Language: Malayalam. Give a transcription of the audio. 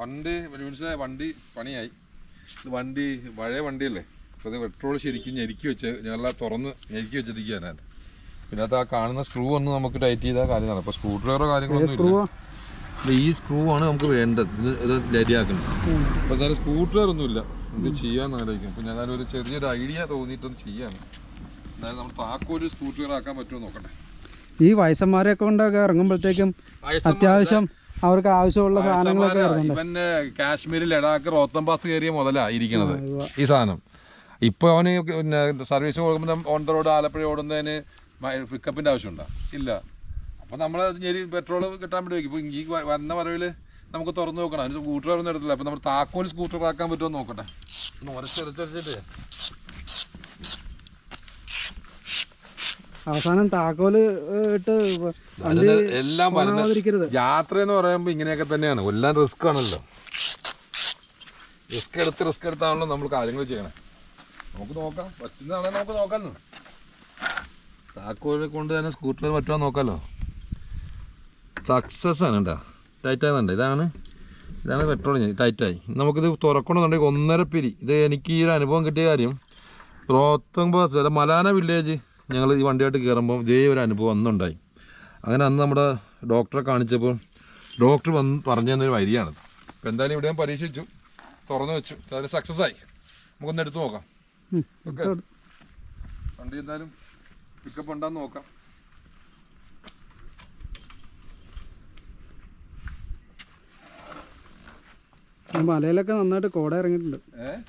വണ്ടി മനസ്സിലായ വണ്ടി പണിയായി. ഇത് വണ്ടി പഴയ വണ്ടിയല്ലേ? അപ്പോൾ ഇത് പെട്രോൾ ശരിക്കും ഞെരുക്കി വെച്ച് ഞങ്ങളെല്ലാം തുറന്ന് ഞെരുക്കി വെച്ചിരിക്കുകയാണ് അത് ആ കാണുന്ന സ്ക്രൂ ഒന്ന് നമുക്ക് ടൈറ്റ് ചെയ്താൽ കാര്യം നടക്കും. അപ്പോൾ സ്ക്രൂ ഡ്രൈവറോ കാര്യങ്ങളൊന്നും ഇല്ല. അപ്പോൾ ഈ സ്ക്രൂ ആണ് നമുക്ക് വേണ്ടത്. ഇത് ഇത് ലരിയാക്കുന്നത് അപ്പോൾ എന്തായാലും സ്ക്രൂ ഡ്രൈവർ ഒന്നുമില്ല ഇത് ചെയ്യാന്ന് ആലോചിക്കും. അപ്പോൾ ഞാൻ ഒരു ചെറിയൊരു ഐഡിയ തോന്നിയിട്ടൊന്ന് ചെയ്യാണ് എന്നാലും നമ്മൾ താക്കോൽ സ്ക്രൂ ഡ്രൈവർ ആക്കാൻ പറ്റുമോ നോക്കട്ടെ. ഈ വയസ്സന്മാരെ കൊണ്ടൊക്കെ ഇറങ്ങുമ്പോഴത്തേക്കും അത്യാവശ്യം അവർക്ക് ആവശ്യമുള്ള സാധനങ്ങളൊക്കെ വയസ്സന്മാരാ. കാശ്മീരിൽ ലഡാക്ക് റോത്തം പാസ് കയറിയ മുതലാ ഇരിക്കണത് ഈ സാധനം. ഇപ്പൊ അവന് പിന്നെ സർവീസ് കൊടുക്കുമ്പോൾ ഓൺ ദ റോഡ് ആലപ്പുഴ ഓടുന്നതിന് പിക്കപ്പിന്റെ ആവശ്യമുണ്ടോ? ഇല്ല. അപ്പൊ നമ്മൾ ഞെരി പെട്രോൾ കിട്ടാൻ വേണ്ടി വെക്കും ഇപ്പൊ ഈ വന്ന വരവിൽ നമുക്ക് തുറന്നു നോക്കണം. അതിന് സ്കൂട്ടർ ഒന്നും എടുത്തില്ല അപ്പൊ നമ്മൾ താക്കോൽ സ്കൂട്ടർ ആക്കാൻ പറ്റുമോ നോക്കട്ടെ. ഒന്ന് ഉരച്ചരച്ചരച്ചിട്ട് അവസാനം താക്കോൽ ഇട്ട് എല്ലാം യാത്ര എന്ന് പറയുമ്പോൾ ഇങ്ങനെയൊക്കെ തന്നെയാണ്. എല്ലാം റിസ്ക് ആണല്ലോ. റിസ്ക് എടുത്ത് റിസ്ക് എടുത്താണല്ലോ നമ്മൾ കാര്യങ്ങൾ ചെയ്യണേ. നമുക്ക് നോക്കാം. പറ്റുന്നതാണെ നമുക്ക് നോക്കാം താക്കോലെ കൊണ്ട് തന്നെ സ്കൂട്ടറിൽ പറ്റുമോ നോക്കാലോ. സക്സസ് ആണ് കേട്ടോ. ടൈറ്റ് ആകുന്നുണ്ട്. ഇതാണ് ഇതാണ് പെട്രോൾ ടൈറ്റായി നമുക്കിത് തുറക്കണമെന്നുണ്ടെങ്കിൽ ഒന്നര പിരി. ഇത് എനിക്ക് ഈ ഒരു അനുഭവം കിട്ടിയ കാര്യം. റോത്തങ് ബസ് അല്ല മലാന വില്ലേജ് ഞങ്ങൾ ഈ വണ്ടിയായിട്ട് കയറുമ്പോൾ ഇതേ ഒരു അനുഭവം അന്നുണ്ടായി. അങ്ങനെ അന്ന് നമ്മുടെ ഡോക്ടറെ കാണിച്ചപ്പോൾ ഡോക്ടർ വന്ന് പറഞ്ഞു തന്നൊരു വരിയാണത് അപ്പോൾ എന്തായാലും ഇവിടെ ഞാൻ പരീക്ഷിച്ചു. തുറന്നു വെച്ചു. എന്തായാലും സക്സസ് ആയി. നമുക്കൊന്ന് എടുത്ത് നോക്കാം. ഓക്കെ. വണ്ടി എന്തായാലും പിക്കപ്പ് ഉണ്ടാന്ന് നോക്കാം. മലയിലൊക്കെ നന്നായിട്ട് കോട ഇറങ്ങിയിട്ടുണ്ട്. ഏഹ്